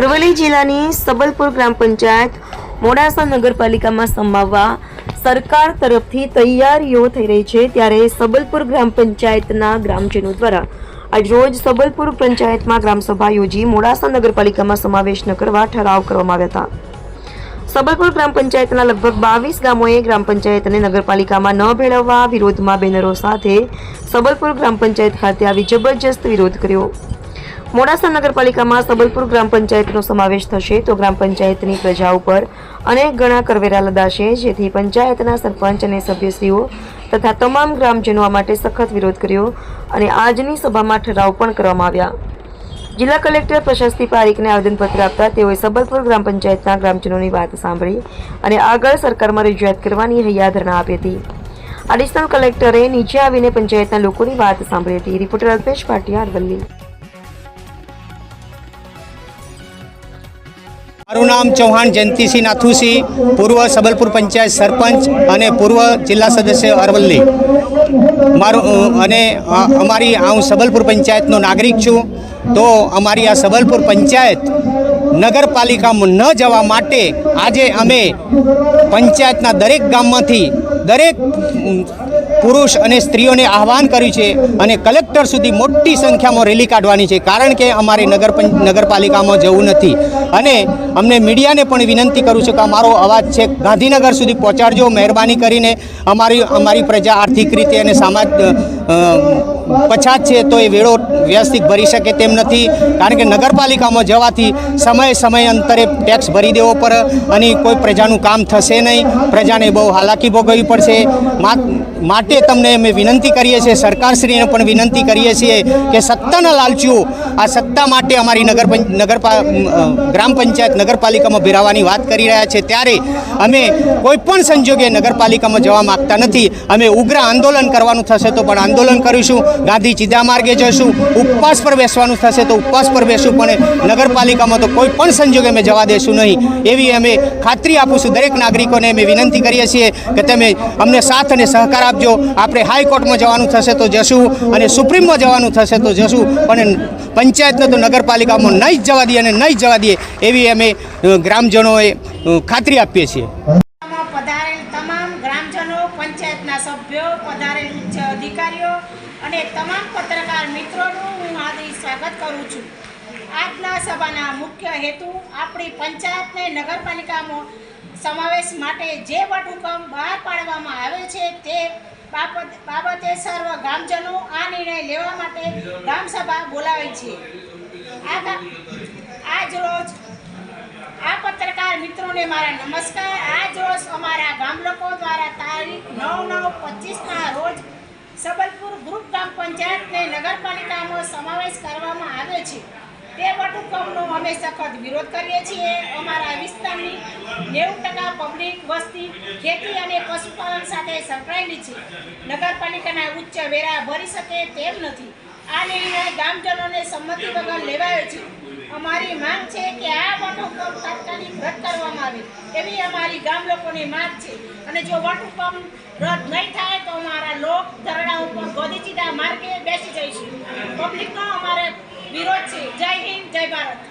અરવલ્લી જિલ્લાની સબલપુર ગ્રામ પંચાયત મોડાસા નગરપાલિકામાં સમાવવા સરકાર તરફથી તૈયારીઓ થઈ રહી છે ત્યારે સબલપુર ગ્રામ પંચાયતના ગ્રામજનો દ્વારા આજરોજ સબલપુર પંચાયતમાં ગ્રામસભા યોજી મોડાસા નગરપાલિકામાં સમાવેશ ન કરવા ઠરાવ કરવામાં આવ્યા હતા. સબલપુર ગ્રામ પંચાયતના લગભગ બાવીસ ગામોએ ગ્રામ પંચાયતને નગરપાલિકામાં ન ભેળવવા વિરોધમાં બેનરો સાથે સબલપુર ગ્રામ પંચાયત ખાતે આવી જબરજસ્ત વિરોધ કર્યો. મોડાસા નગરપાલિકામાં સબલપુર ગ્રામ પંચાયતનો સમાવેશ થશે તો ગ્રામ પંચાયતની પ્રજા ઉપર અનેક ગણા કરવેરા લદાશે, જેથી પંચાયતના સરપંચ અને સભ્યશ્રીઓ તથા તમામ ગ્રામજનો આ માટે સખત વિરોધ કર્યો અને આજની સભામાં ઠરાવ પણ કરવામાં આવ્યા. જિલ્લા કલેક્ટર પ્રશસ્તિ પારીખને આવેદનપત્ર આપતા તેઓએ સબલપુર ગ્રામ પંચાયતના ગ્રામજનોની વાત સાંભળી અને આગળ સરકારમાં રજૂઆત કરવાની હૈયાધરણા આપી હતી. એડિશનલ કલેક્ટરે નીચે આવીને પંચાયતના લોકોની વાત સાંભળી હતી. રિપોર્ટર અલ્પેશ પાટિયા અરવલ્લી. મારું નામ ચૌહાણ જયંતિસિંહ નાથુસિંહ, પૂર્વ સબલપુર પંચાયત સરપંચ અને પૂર્વ જિલ્લા સદસ્ય અરવલ્લી. મારું અને અમારી હું સબલપુર પંચાયતનો નાગરિક છું. તો અમારી આ સબલપુર પંચાયત નગરપાલિકામાં ન જવા માટે આજે અમે પંચાયતના દરેક ગામમાંથી દરેક પુરુષ અને સ્ત્રીઓને આહવાન કર્યું છે અને કલેક્ટર સુધી મોટી સંખ્યામાં રેલી કાઢવાની છે. કારણ કે અમારે નગર નગરપાલિકામાં જવું નથી. અને અમને મીડિયાને પણ વિનંતી કરું છું કે અમારો અવાજ છે. ગાંધીનગર સુધી પહોંચાડજો, મહેરબાની કરીને. અમારી અમારી પ્રજા આર્થિક રીતે અને સામાજ પછાત છે તો એ વેળો વ્યવસ્થિત ભરી શકે તેમ નથી. કારણ કે નગરપાલિકામાં જવાથી સમય સમય અંતરે ટેક્સ ભરી દેવો પડે અને કોઈ પ્રજાનું કામ થશે નહીં. પ્રજાને બહુ હાલાકી ભોગવવી પડશે. મા- માટે તમને અમે વિનંતી કરીએ છીએ, સરકારશ્રીને પણ વિનંતી કરીએ છીએ કે સત્તાના લાલચીઓ આ સત્તા માટે અમારી નગર નગરપા ગ્રામ પંચાયત નગરપાલિકામાં ભેરાવાની વાત કરી રહ્યા છે. ત્યારે અમે કોઈ પણ સંજોગે નગરપાલિકામાં જવા માગતા નથી. અમે ઉગ્ર આંદોલન કરવાનું થશે તો પણ આંદોલન કરીશું. ગાંધી ચીધા માર્ગે જશું ઉપવાસ પર બેસવાનું થશે તો ઉપવાસ પર બેસું. પણ નગરપાલિકામાં તો કોઈ પણ સંજોગે અમે જવા દેશું નહીં. એવી અમે ખાતરી આપીશું દરેક નાગરિકોને અમે વિનંતી કરીએ છીએ કે તમે અમને સાથ અને સહકાર આપજો. આપણે હાઈકોર્ટમાં જવાનું થશે તો જશું અને સુપ્રીમમાં જવાનું થશે તો જશું. પણ પંચાયતને તો નગરપાલિકામાં નહીં જ જવા દઈએ અને નહીં જવા દઈએ એવી અમે ગ્રામજનોએ ખાતરી આપીએ છીએ. સમાવેશ માટે જે વટહુકમ બહાર પાડવામાં આવે છે તે બાબત સર્વ ગામજનો આ નિર્ણય લેવા માટે ગ્રામસભા બોલાવી છે. આજ રોજ આ પત્રકાર મિત્રોને મારા નમસ્કાર. આજ રોજ અમારા ગામલોકો દ્વારા તારીખ નવ નવ પચીસના રોજ સબલપુર ગ્રુપ ગ્રામ પંચાયતને નગરપાલિકામાં સમાવેશ કરવામાં આવ્યો છે. તે વટહુકમનો અમે સખત વિરોધ કરીએ છીએ. અમારા વિસ્તારની નેવું ટકા પબ્લિક વસ્તી, ખેતી અને પશુપાલન સાથે સંકળાયેલી છે. નગરપાલિકાના ઉચ્ચ વેરા ભરી શકે તેમ નથી. આ નિર્ણય ગામજનોને સંમતિ વગર લેવાયો છે. અમારી માંગ છે કે આ વટહુકમ તાત્કાલિક રદ કરવામાં આવે. એવી અમારી ગામ લોકોની છે. અને જો વટહુકમ રદ નહીં થાય તો અમારા લોક ધરણા ઉપર ગોદીચીદા માર્ગે બેસી જઈશું. પબ્લિકનો અમારે વિરોધ છે. જય હિન્દ જય ભારત.